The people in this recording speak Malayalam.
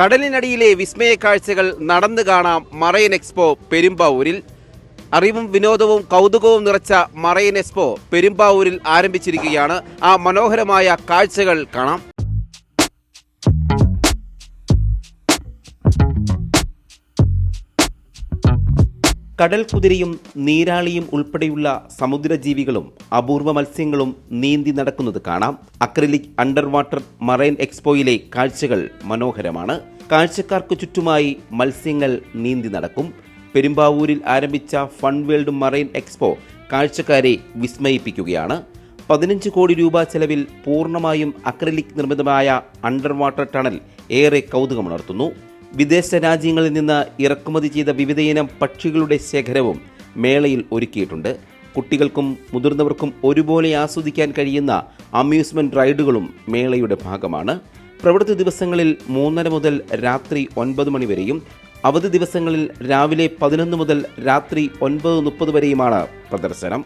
കടലിനടിയിലെ വിസ്മയ കാഴ്ചകൾ നടന്നു കാണാം മറൈൻ എക്സ്പോ പെരുമ്പാവൂരിൽ. അറിവും വിനോദവും കൗതുകവും നിറച്ച മറൈൻ എക്സ്പോ പെരുമ്പാവൂരിൽ ആരംഭിച്ചിരിക്കുകയാണ്. ആ മനോഹരമായ കാഴ്ചകൾ കാണാം. കടൽ കുതിരയും നീരാളിയും ഉൾപ്പെടെയുള്ള സമുദ്രജീവികളും അപൂർവ മത്സ്യങ്ങളും നീന്തി നടക്കുന്നത് കാണാം. അക്രലിക് അണ്ടർ വാട്ടർ മറൈൻ എക്സ്പോയിലെ കാഴ്ചകൾ മനോഹരമാണ്. കാഴ്ചക്കാർക്ക് ചുറ്റുമായി മത്സ്യങ്ങൾ നീന്തി നടക്കും. പെരുമ്പാവൂരിൽ ആരംഭിച്ച ഫൺ വേൾഡ് മറൈൻ എക്സ്പോ കാഴ്ചക്കാരെ വിസ്മയിപ്പിക്കുകയാണ്. പതിനഞ്ച് കോടി രൂപ ചെലവിൽ പൂർണമായും അക്രലിക് നിർമ്മിതമായ അണ്ടർ വാട്ടർ ടണൽ ഏറെ കൗതുകമുണർത്തുന്നു. വിദേശ രാജ്യങ്ങളിൽ നിന്ന് ഇറക്കുമതി ചെയ്ത വിവിധയിനം പക്ഷികളുടെ ശേഖരവും മേളയിൽ ഒരുക്കിയിട്ടുണ്ട്. കുട്ടികൾക്കും മുതിർന്നവർക്കും ഒരുപോലെ ആസ്വദിക്കാൻ കഴിയുന്ന അമ്യൂസ്മെന്റ് റൈഡുകളും മേളയുടെ ഭാഗമാണ്. പ്രവൃത്തി ദിവസങ്ങളിൽ മൂന്നര മുതൽ രാത്രി ഒൻപത് മണി വരെയും അവധി ദിവസങ്ങളിൽ രാവിലെ പതിനൊന്ന് മുതൽ രാത്രി ഒൻപത് മുപ്പത് വരെയുമാണ് പ്രദർശനം.